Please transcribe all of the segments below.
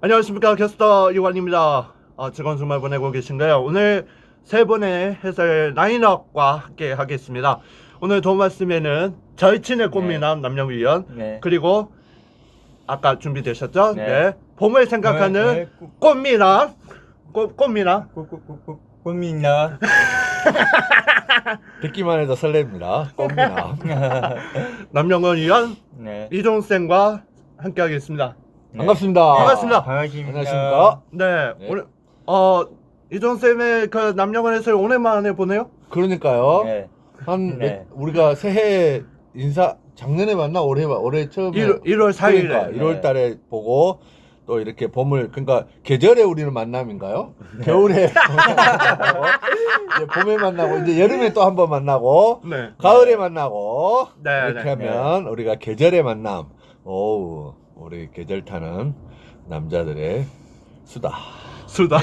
안녕하십니까 게스터 이완입니다. 어, 즐거운 주말 보내고 계신가요? 오늘 세 분의 해설 라인업과 함께 하겠습니다. 오늘 도움 말씀에는 절친의 꽃미남 남영위원 네. 그리고 아까 준비되셨죠? 네. 네. 봄을 생각하는 네, 네, 꽃- 꽃미남 꽃, 꽃미남 꽃- 꽃- 꽃- 꽃- 꽃미나. 듣기만 해도 설렙니다. 껌이나. 남영원 위원 네. 이종생과 함께 하겠습니다. 네. 반갑습니다. 반갑습니다. 반갑습니다. 안녕하십니까? 네, 네. 오늘 어 이종 쌤의 그 해설 오랜만에 보네요. 그러니까요. 네. 한 네. 몇- 우리가 새해 인사 작년에 만나 올해 올해 처음에 1월, 1월 4일에 그러니까 네. 1월 달에 보고 또 이렇게 봄을 그러니까 계절에 우리는 만남인가요? 겨울에 만나고, 이제 봄에 만나고 이제 여름에 또 한 번 만나고 네. 가을에 만나고 네, 이렇게 네, 하면 우리가 계절의 만남. 오우 우리 계절 타는 남자들의 수다. 수다.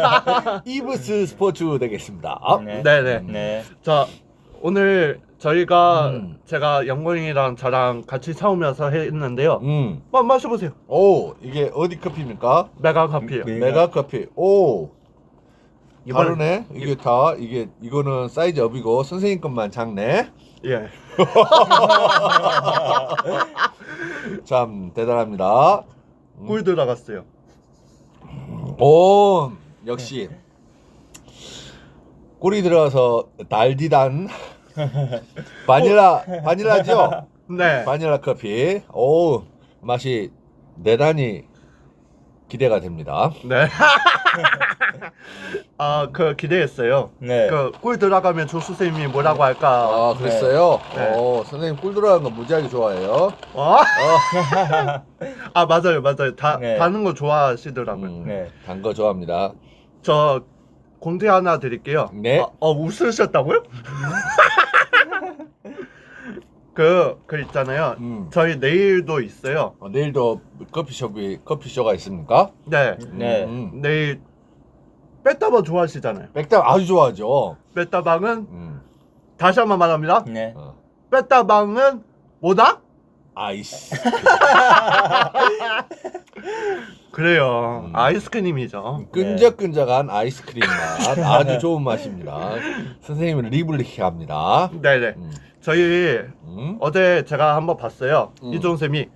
이브스 스포츠 되겠습니다. 네. 네, 네. 네. 자, 오늘 저희가 음. 제가 영건이랑 저랑 같이 사오면서 했는데요. 음. 마, 마셔보세요. 오 이게 어디 커피입니까? 메가 커피요. 네. 메가 커피. 오 이번에- 다르네. 이게 다 이게 이거는 사이즈 업이고 선생님 것만 작네. 예. 참 대단합니다. 꿀 들어갔어요. 오 역시 꿀이 들어가서 달디단 바닐라 바닐라죠? 네. 바닐라 커피. 오 맛이 대단히 기대가 됩니다. 네. 아, 그 기대했어요. 네. 그 꿀 들어가면 조 선생님이 뭐라고 할까? 아 그랬어요? 네. 오 선생님 꿀 들어간 거 무지하게 좋아해요. 어? 아, 맞아요, 맞아요. 다 네. 다는 거 좋아하시더라고요. 음, 네. 단 거 좋아합니다. 저 공지 하나 드릴게요. 네. 어, 어, 웃으셨다고요? 그, 그 있잖아요. 음. 저희 내일도 있어요. 어, 내일도 커피숍이 커피쇼가 있습니까? 네. 네. 음. 내일 빼따방 좋아하시잖아요. 백답 아주 좋아하죠. 빼따방은 음. 다시 한 번 말합니다. 네. 어. 빼따방은 뭐다? 아이스. 그래요. 음. 아이스크림이죠. 끈적끈적한 아이스크림 맛 아주 좋은 맛입니다. 선생님은 리블리키합니다. 네네. 음. 저희 음. 어제 제가 한번 봤어요. 음. 이종 쌤이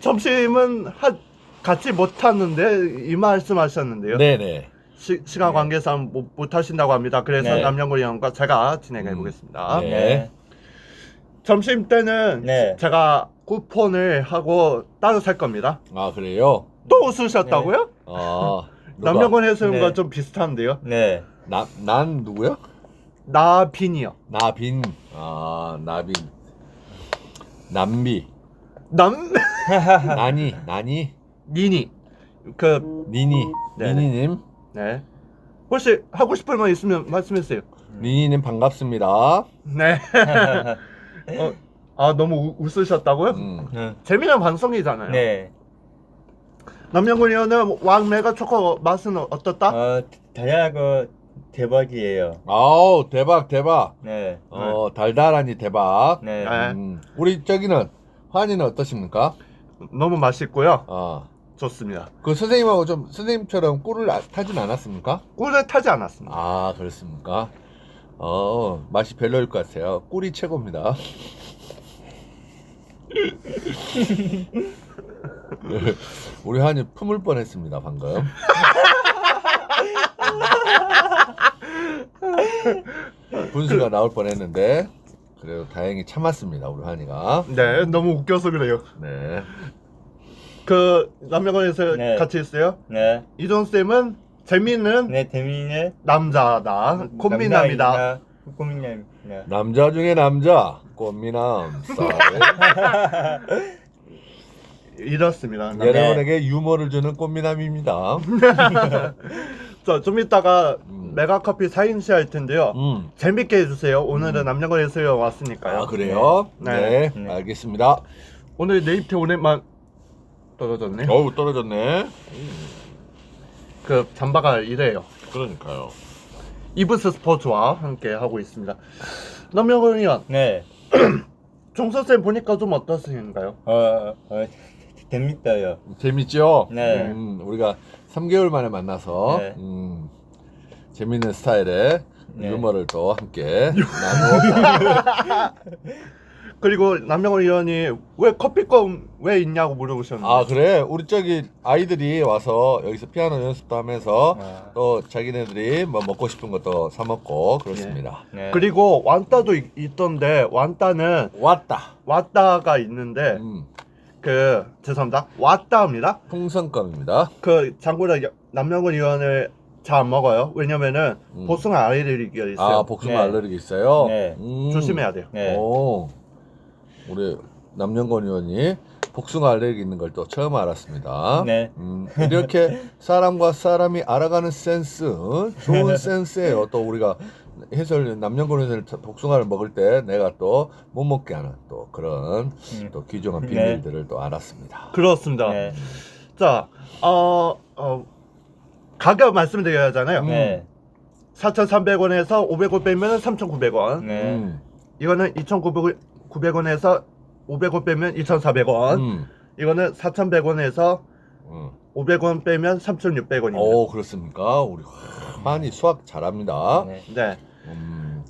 점심은 하, 같이 못 하는데 이 말씀하셨는데요. 네네. 시, 시간 네. 관계상 못, 못 하신다고 합니다. 그래서 네. 남영구 형과 제가 진행해 음. 보겠습니다. 네. 네. 점심 때는 네. 제가 쿠폰을 하고 따로 살 겁니다. 아 그래요? 또 웃으셨다고요? 아 누가? 남영권 해수님과 네. 좀 비슷한데요. 네. 나, 난 누구요? 나빈이요. 나빈. 아 나빈. 남비. 남 나니 나니 니니. 그 니니. 니니님 네. 혹시 하고 싶을 말 있으면 말씀해주세요. 니니님 반갑습니다. 네. 어, 아 너무 우- 웃으셨다고요? 음. 네. 재미난 방송이잖아요. 네. 남영권 의원은 왕 메가 초코 맛은 어떻다? 어, 다양하고 대박이에요. 아우 대박 대박. 네. 어 달달하니 대박. 네. 네. 음. 우리 저기는 환이는 어떠십니까? 너무 맛있고요. 아. 좋습니다. 그 선생님하고 좀 선생님처럼 꿀을 아- 타진 않았습니까? 꿀을 타지 않았습니다. 아 그렇습니까? 어 맛이 별로일 것 같아요. 꿀이 최고입니다. 우리 한이 품을 뻔했습니다 방금. 분수가 나올 뻔했는데 그래도 다행히 참았습니다 우리 한이가. 네, 너무 웃겨서 그래요. 네. 그 남영권에서 네. 같이 있어요. 네. 이종 쌤은 재미있는 네. 재미있는 남자다. 콤비남이다. 콤비남. 네. 남자 중에 남자 꽃미남. 이렇습니다. 네. 여러분에게 유머를 주는 꽃미남입니다. 자, 좀 이따가 음. 메가커피 4인시 할 텐데요. 음. 재밌게 해주세요. 오늘은 남영권에서 왔으니까요. 아 그래요? 네. 네, 네. 알겠습니다. 오늘 네이트 오랜만 떨어졌네. 어우 떨어졌네. 그 잠바가 이래요. 그러니까요. 이브스 스포츠와 함께 하고 있습니다. 의원, 네. 종서쌤 보니까 좀 어떠신가요? 어, 어, 재밌어요. 재밌죠? 네. 음, 우리가 3개월 만에 만나서 네. 음, 재밌는 스타일의 네. 유머를 또 함께 나누어 그리고 남명원 의원이 왜 커피껌 왜 있냐고 물어보셨는데. 아 그래 우리 저기 아이들이 와서 여기서 피아노 연습도 하면서 아. 또 자기네들이 뭐 먹고 싶은 것도 사 먹고 그렇습니다. 네. 그리고 완따도 있, 있던데 완따는 왔다. 왔다가 있는데 음, 그 죄송합니다. 왔다입니다. 풍선껌입니다. 그 여- 남명원 의원을 잘 안 먹어요. 왜냐면은 음. 복숭아 알레르기가 있어요. 아 복숭아 네. 알레르기 있어요. 네. 음. 조심해야 돼요. 네. 오, 우리 남영건 의원이 복숭아 알레르기 있는 걸 또 처음 알았습니다. 네. 음, 이렇게 사람과 사람이 알아가는 센스, 좋은 센스예요. 또 우리가 해설 남영건 의원을 복숭아를 먹을 때 내가 또 못 먹게 하는 또 그런 음. 또 귀중한 네. 비밀들을 또 알았습니다. 그렇습니다. 네. 자, 어, 어, 가격 말씀드려야 하잖아요. 음. 네. 4,300원에서 500원 빼면 3,900원. 네. 음, 이거는 2,900원에서 500원 빼면 2,400원. 음, 이거는 4,100원에서 음. 500원 빼면 3,600원입니다. 오 그렇습니까? 우리 많이 수학 잘합니다. 네. 네. 음,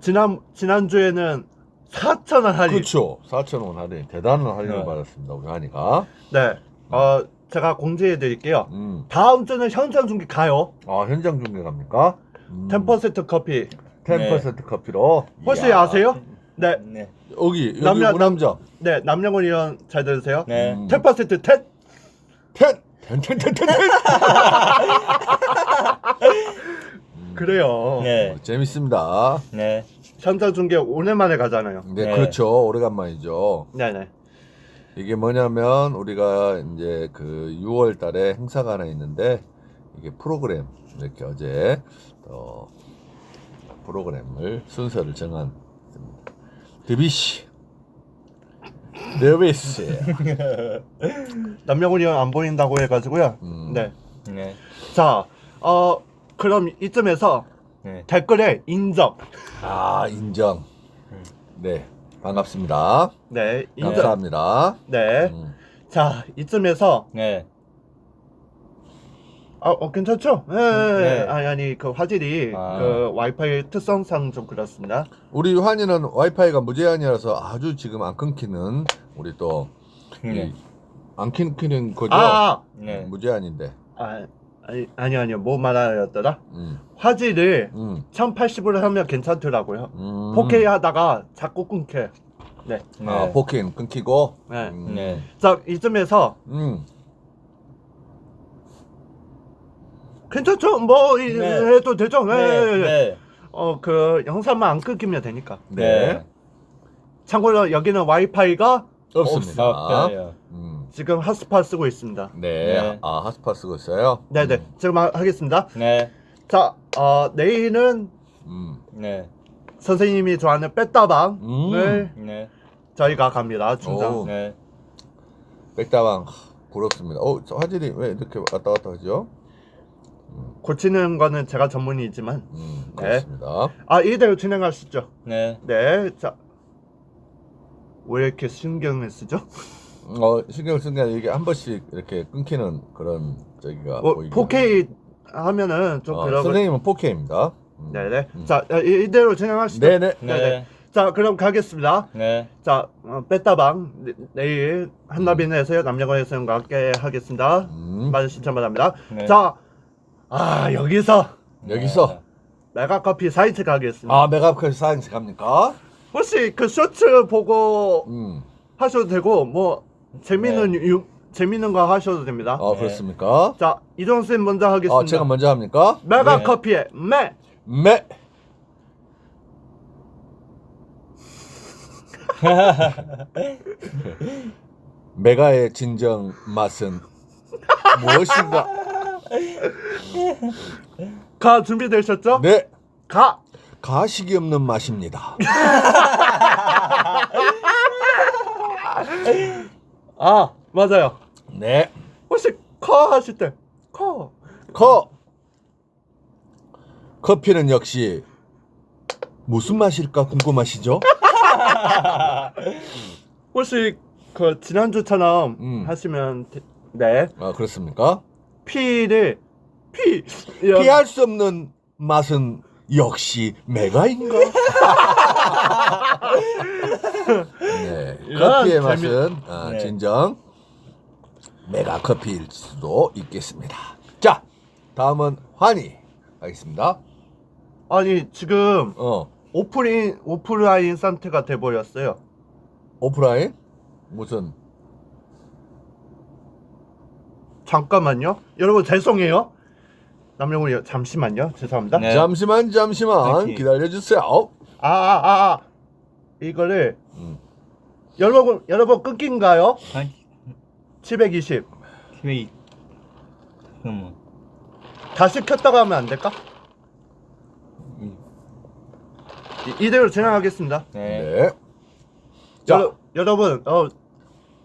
지난 지난주에는 4,000원 할인. 그렇죠. 4천 원 할인 대단한 할인을 네. 받았습니다. 우리 한이가. 네. 어, 제가 공지해 드릴게요. 음. 다음 주는 현장 중계 가요. 아 현장 중계 갑니까? 음. 10% 커피. 10% 커피로. 혹시 이야. 아세요? 네. 네. 여기 여기 남녀- 남자. 네, 남영원 의원 잘 들으세요? 네. 음. 10% 텐. 텐. 텐텐텐텐텐. 그래요. 네. 재밌습니다. 네. 현장 중계 오랜만에 가잖아요. 네, 네. 그렇죠. 오래간만이죠. 네, 네. 이게 뭐냐면 우리가 이제 그 6월 달에 행사가 하나 있는데 이게 프로그램 이렇게 어제 어 프로그램을 순서를 정한 드비시 드비시 남영훈 의원 안 보인다고 해가지고요. 음. 네. 네. 자, 어, 그럼 이쯤에서 네. 댓글에 인정. 아 인정 네 반갑습니다 네, 인정. 감사합니다 네. 음. 자, 이쯤에서 네. 아, 어, 괜찮죠? 네. 네. 네. 아니, 아니, 그 화질이 아. 그 와이파이 특성상 좀 그렇습니다. 우리 환희는 와이파이가 무제한이라서 아주 지금 안 끊기는 우리 또 네. 안 끊기는 거죠 아, 네. 무제한인데 아, 아니, 아니, 아니요. 뭐 말하였더라? 음. 화질을 음. 1080으로 하면 괜찮더라고요. 음. 4K 하다가 자꾸 끊겨. 네. 아, 네. 4K는 끊기고. 네. 음. 네. 자, 이쯤에서 음. 괜찮죠? 뭐 이- 네. 해도 되죠? 네. 네. 네. 어, 그 영상만 안 끊기면 되니까. 네. 참고로 여기는 와이파이가 없습니다. 없어요. 음. 지금 핫스팟 쓰고 있습니다. 네. 네. 아, 핫스팟 쓰고 있어요? 네네. 음. 지금 하- 하겠습니다. 네. 자, 어, 내일은 음. 네. 선생님이 좋아하는 빼따방을 음. 네. 저희가 갑니다. 오. 네. 백다방 부럽습니다. 어, 저 화질이 왜 이렇게 왔다 갔다 하죠? 고치는 거는 제가 전문이지만. 음, 네. 그렇습니다. 아, 이대로 진행하시죠. 네. 네. 자. 왜 이렇게 신경을 쓰죠? 어, 신경을 쓴게 아니라 이게 한 번씩 이렇게 끊기는 그런 저기가 뭐, 보이긴 4K 하면은 좀 어, 그런. 선생님은 4K입니다. 음. 네네. 음. 자, 이- 이대로 진행하시죠. 네네. 네 네. 네. 자, 그럼 가겠습니다. 네. 자, 어, 빼따방 네- 내일 한나빈에서요 남녀관 해수영과 함께 하겠습니다. 음. 많은 신청 바랍니다. 네. 자, 아 여기서 여기서 메가커피 사이트 가겠습니다. 아, 메가커피 사이언스 갑니까? 혹시 그 쇼츠 보고 음. 하셔도 되고 뭐 재미있는 유, 재미있는 거 하셔도 됩니다. 아, 네. 그렇습니까? 자, 이종 쌤 먼저 하겠습니다. 아, 제가 먼저 합니까? 메가커피의 메 매. 메가의 진정 맛은 무엇인가? 가 준비되셨죠? 네, 가. 가식이 없는 맛입니다. 아, 맞아요. 네, 혹시 커 하실 때 커. 커. 커피는 역시 무슨 맛일까 궁금하시죠? 혹시 그 지난주처럼 음. 하시면 되- 네 아 그렇습니까? 피를 피 이런- 피할 수 없는 맛은 역시 메가인가? 네, 커피의 재미- 맛은 아, 네. 진정 메가 커피일 수도 있겠습니다. 자, 다음은 환희 하겠습니다. 아니 지금 어, 오프라인 오프라인 상태가 돼 버렸어요. 오프라인 무슨 잠깐만요. 여러분 죄송해요. 남영훈이 잠시만요. 죄송합니다. 네. 잠시만 잠시만 화이팅. 기다려 주세요. 아, 아, 아, 아. 이거를 음. 여러분 여러분 끊긴가요? 한 720. 키위. 그럼 다시 켰다가 하면 안 될까? 음. 이, 이대로 진행하겠습니다. 네. 네. 자, 여러, 여러분 어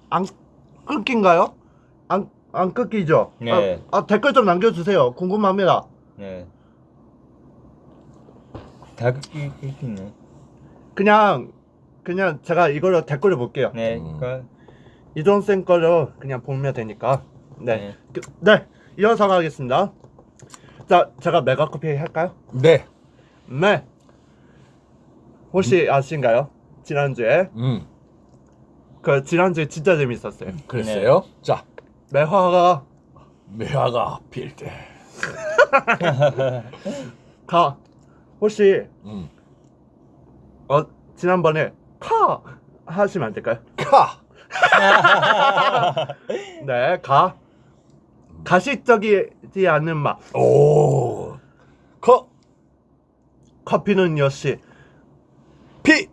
안 끊긴가요? 안 안 끊기죠? 네. 아, 아, 댓글 좀 남겨주세요. 궁금합니다. 네. 다 끊기 끊기네. 그냥 그냥 제가 이걸로 댓글을 볼게요. 네. 음. 그러니까 쌤 거로 그냥 보면 되니까. 네. 네. 그, 네. 이어서 가겠습니다. 자, 제가 메가커피 할까요? 네. 네. 혹시 아신가요? 지난주에 음, 그 지난주에 진짜 재밌었어요. 글쎄요. 자, 매화가 메아가 필 때. 가 혹시 음. 어 지난번에 카 하시면 안 될까요? 카. 네, 가 가식적이지 않은 맛. 오. 커. 커피는 역시 피.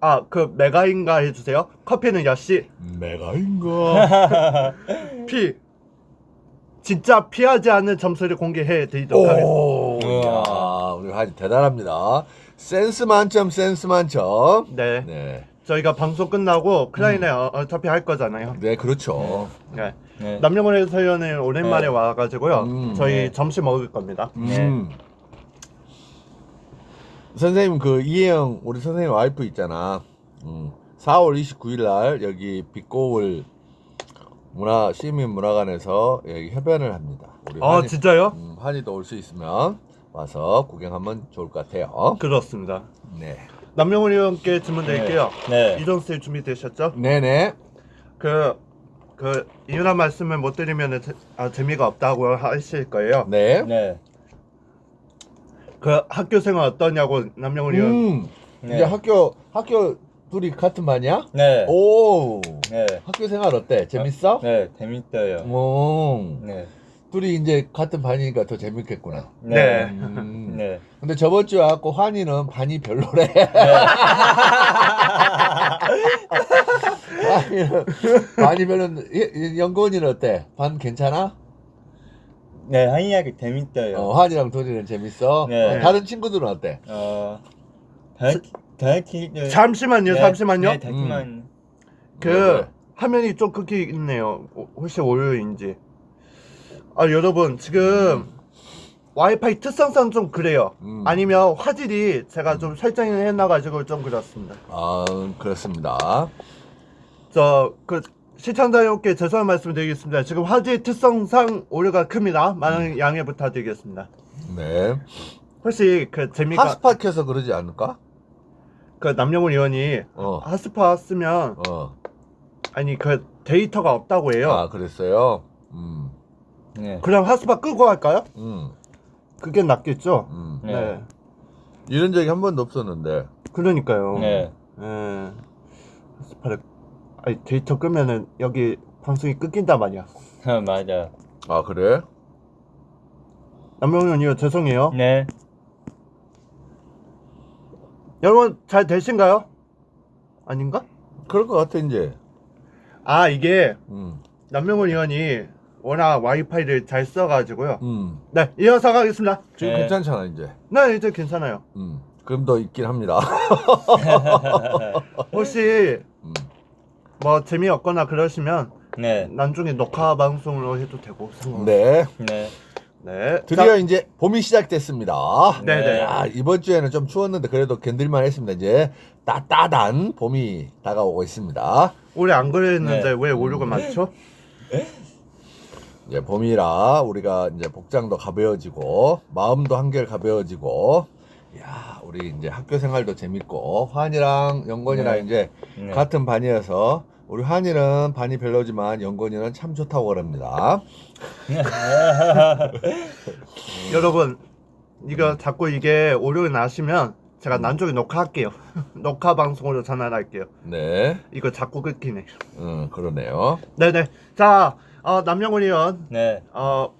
아 그 메가인가 해주세요. 커피는 역시 메가인가? 피 진짜 피하지 않는 점수를 공개해 드리도록 하겠습니다. 오. 야, 우리 아주 대단합니다. 센스 만점, 센스 만점. 네. 네. 저희가 방송 끝나고 클라인에 어, 어차피 할 거잖아요. 네, 그렇죠. 네. 네. 남녀모의 해설위원은 오랜만에 네. 와가지고요. 음, 저희 네. 점심 먹을 겁니다. 음. 선생님 그 이혜영 우리 선생님 와이프 있잖아. 음. 4월 29일 날 여기 빛고울 문화 시민 문화관에서 여기 협연을 합니다. 우리 아 환희- 진짜요? 음, 환희도 올 수 있으면 와서 구경하면 좋을 것 같아요. 그렇습니다. 네. 남명훈 의원께 질문 드릴게요. 네. 이종 쌤 준비 되셨죠? 네네. 그, 그, 이유한 말씀을 못 드리면 재, 아, 재미가 없다고 하실 거예요. 네. 네. 그 학교 생활 어떠냐고 남명훈 의원. 음. 네. 이제 학교 학교 둘이 같은 반이야? 네. 오. 네. 학교 생활 어때? 재밌어? 네. 재밌어요. 오. 네. 둘이 이제 같은 반이니까 더 재밌겠구나. 네. 음. 네. 근데 저번 주에 와갖고 환희는 반이 별로래. 환희는 반이 별로. 연구원이는 어때? 반 괜찮아? 네. 한이야기 재밌어요. 어, 환희랑 도리는 재밌어. 네. 어, 다른 친구들은 어때? 어. 다른 다른 키들 잠시만요, 네. 잠시만요. 네. 잠시만. 그 네. 화면이 좀 끊기네요. 오- 혹시 오류인지. 아 여러분 지금 와이파이 특성상 좀 그래요. 음. 아니면 화질이 제가 좀 설정을 해놔가지고 좀 그렇습니다. 아 그렇습니다. 저 그 시청자 여러분께 죄송한 말씀 드리겠습니다. 지금 화질 특성상 오류가 큽니다. 많은 양해 부탁드리겠습니다. 네. 혹시 그 재미가 핫스팟 켜서 그러지 않을까? 그 남영훈 의원이 어. 핫스팟 쓰면 어. 아니 그 데이터가 없다고 해요. 아 그랬어요. 음. 네. 그럼 핫스팟 끄고 할까요? 음. 그게 낫겠죠. 음. 네. 네. 이런 적이 한 번도 없었는데. 그러니까요. 네. 예. 핫스팟을 아니 데이터 끄면은 여기 방송이 끊긴단 말이야. 아, 맞아. 아 그래? 남영훈 의원 죄송해요. 네. 여러분 잘 되신가요? 아닌가? 그럴 것 같아 이제. 아 이게 음. 남명훈 의원이 워낙 와이파이를 잘 써가지고요. 음. 네 이어서 가겠습니다. 지금 네. 괜찮잖아 이제. 네 이제 괜찮아요. 음. 그럼 더 있긴 합니다. 혹시 음. 뭐 재미없거나 그러시면 네. 나중에 녹화 방송으로 해도 되고 상관없어요. 네. 네. 네. 드디어 이제 봄이 시작됐습니다. 네, 네. 아, 이번 주에는 좀 추웠는데 그래도 견딜만 했습니다. 이제 따따단 봄이 다가오고 있습니다. 올해 안 그랬는데 네. 왜 오류가 많죠? 이제 봄이라 우리가 이제 복장도 가벼워지고 마음도 한결 가벼워지고 야 우리 이제 학교 생활도 재밌고 환이랑 영건이랑 네. 이제 네. 같은 반이어서 우리 환이는 반이 별로지만 영건이는 참 좋다고 그럽니다. 여러분 이거 자꾸 이게 오류가 나시면 제가 나중에 녹화할게요. 녹화 방송으로 전환할게요. 네, 이거 자꾸 끊기네. 음 그러네요. 네네. 자, 어, 남영훈 의원, 네. 어,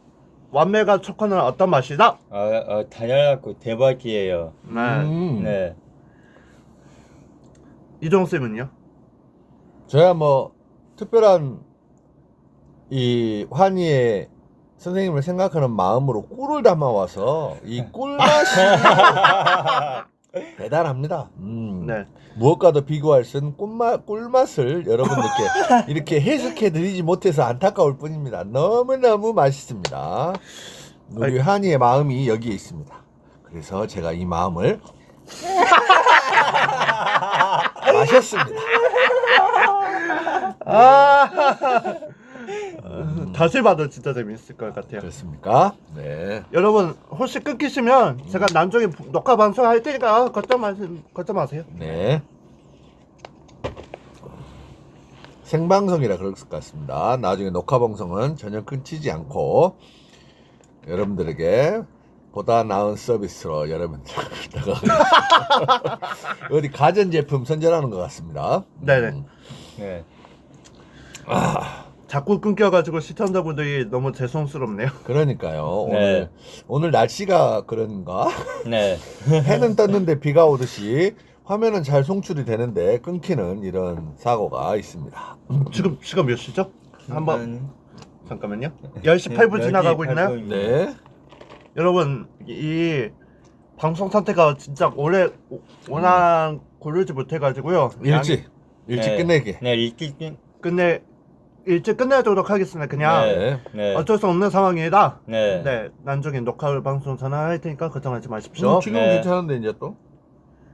완매가 초코는 어떤 맛이다? 어, 어, 달달하고 대박이에요. 네. 음, 네. 이종 쌤은요? 저야 뭐 특별한 이 환희의 선생님을 생각하는 마음으로 꿀을 담아와서 이 꿀맛이 대단합니다. 음. 네. 무엇과도 비교할 수 없는 꿀맛, 꿀맛을 여러분들께 이렇게 해석해 드리지 못해서 안타까울 뿐입니다. 너무너무 맛있습니다. 우리 한이의 마음이 여기에 있습니다. 그래서 제가 이 마음을 마셨습니다. 아, 다시 봐도 진짜 재밌을 것 같아요. 그렇습니까? 네. 여러분 혹시 끊기시면 제가 나중에 녹화 방송 할 테니까 걱정 마세요. 걱정 마세요. 네. 생방송이라 그럴 것 같습니다. 나중에 녹화 방송은 전혀 끊기지 않고 여러분들에게 보다 나은 서비스로 여러분들다가 어디 가전 제품 선전하는 것 같습니다. 네네. 음, 네. 자꾸 끊겨가지고 시청자분들이 너무 죄송스럽네요. 그러니까요. 네. 오늘 오늘 날씨가 그런가? 네. 해는 떴는데 비가 오듯이 화면은 잘 송출이 되는데 끊기는 이런 사고가 있습니다. 지금 시간 몇 시죠? 한번 음, 잠깐만요. 10시 8분 지나가고 10시 있나요? 8분. 네. 여러분 이 방송 상태가 진짜 오래 워낙 고르지 못해가지고요. 일찍 일찍 네. 끝내기. 네, 일찍 끝- 끝내 일찍 끝내도록 하겠습니다. 그냥 네. 네. 어쩔 수 없는 상황이다. 네. 네, 나중에 녹화 방송 전화할 테니까 걱정하지 마십시오. 음, 지금 네. 괜찮은데 이제 또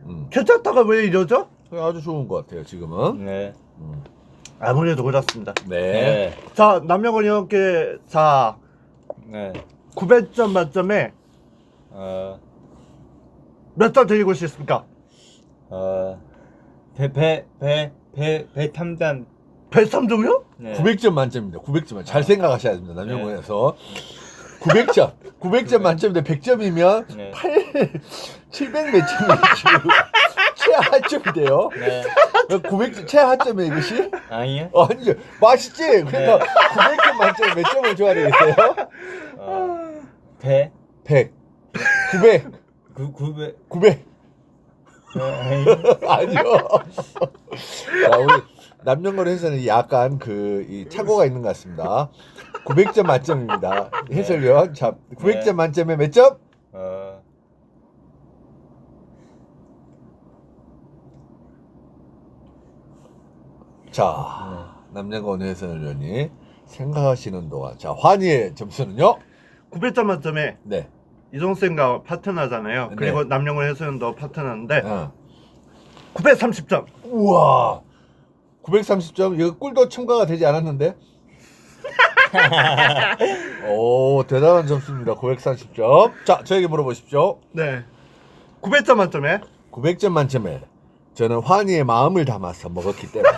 음, 괜찮다가 왜 이러죠? 아주 좋은 것 같아요 지금은. 네. 음. 아무래도 그렇습니다. 네. 네. 자, 남영원 의원께 자 네. 900점 만점에 어, 몇 점 드리고 싶습니까? 어, 배, 배, 배, 배, 배 탐단. 103점이요? 네. 900점 만점입니다. 900점 잘 생각하셔야 됩니다. 남영원에서 900점, 900점 만점인데 100점이면 네. 700 몇 점이죠. 최하점인데요. 네. 900점 최하점이에요 이것이? 아니요. 아니죠. 맛있지. 그러니까 900점 만점에 몇 점을 줘야 되겠어요? 어, 배, 100, 900, 구, 구배, 900. 어, 아니요. 아니요. 자, 우리 남녀걸에서는 약간 그 이 착오가 있는 것 같습니다. 900점 만점입니다. 해설위원. 자, 900점 네. 만점에 몇 점? 어, 자, 남녀건 해설위원이 생각하시는 동안 자, 환희의 점수는요? 900점 만점에 네. 이종쌤과 파트너잖아요. 네. 그리고 남영원 해수연도 파트너인데 어. 930점. 우와. 930점. 이거 꿀도 첨가가 되지 않았는데? 오, 대단한 점수입니다. 930점. 자, 저에게 물어보십시오. 네. 900점 만점에 900점 만점에 저는 환희의 마음을 담아서 먹었기 때문에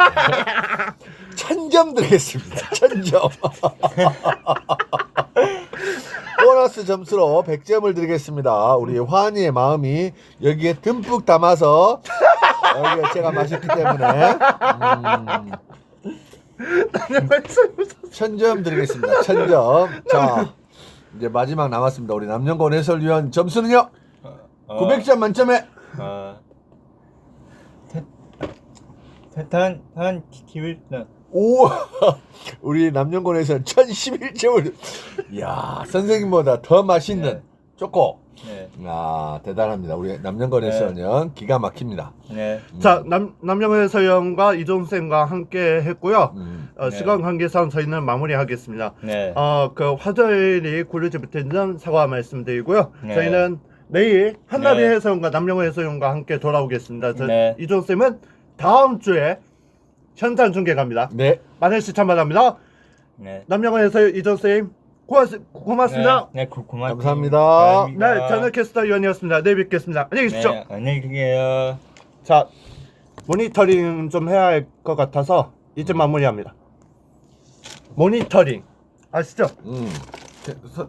천점 드리겠습니다. 천점. 보너스 점수로 100점을 드리겠습니다. 우리 환희의 마음이 여기에 듬뿍 담아서 여기 제가 마셨기 때문에 음, 천점 드리겠습니다. 천점. 자, 이제 마지막 남았습니다. 우리 남영권 해설위원 점수는요? 어, 900점 만점에 어, 태, 태탄, 탄, 기울, 나, 오, 우리 남영권에서 1011점을, 이야, 선생님보다 더 맛있는 네. 초코. 네. 아 대단합니다. 우리 남녀건 해설위원 기가 막힙니다. 네. 음. 자, 남, 남영호 해설위원과 이종쌤과 함께 했고요. 음. 어, 네. 시간 관계상 저희는 마무리하겠습니다. 네. 어, 그 화요일이 고르지 못했는 사과 말씀드리고요. 네. 저희는 내일 한나비 네. 해설위원과 남영호 해설위원과 함께 돌아오겠습니다. 저, 네. 이종쌤은 다음 주에 현장 중계 갑니다. 네. 많은 시청 바랍니다. 네. 남영호 해설 이종쌤 고맙, 고맙 습니다. 네, 고, 고맙습니다. 감사합니다. 네, 저는 캐스터 위원이었습니다. 내일 뵙겠습니다. 안녕히 계십시오. 네, 안녕히 계세요. 자, 모니터링 좀 해야 할 것 같아서 이제 마무리합니다. 모니터링 아시죠? 음. 게- 서-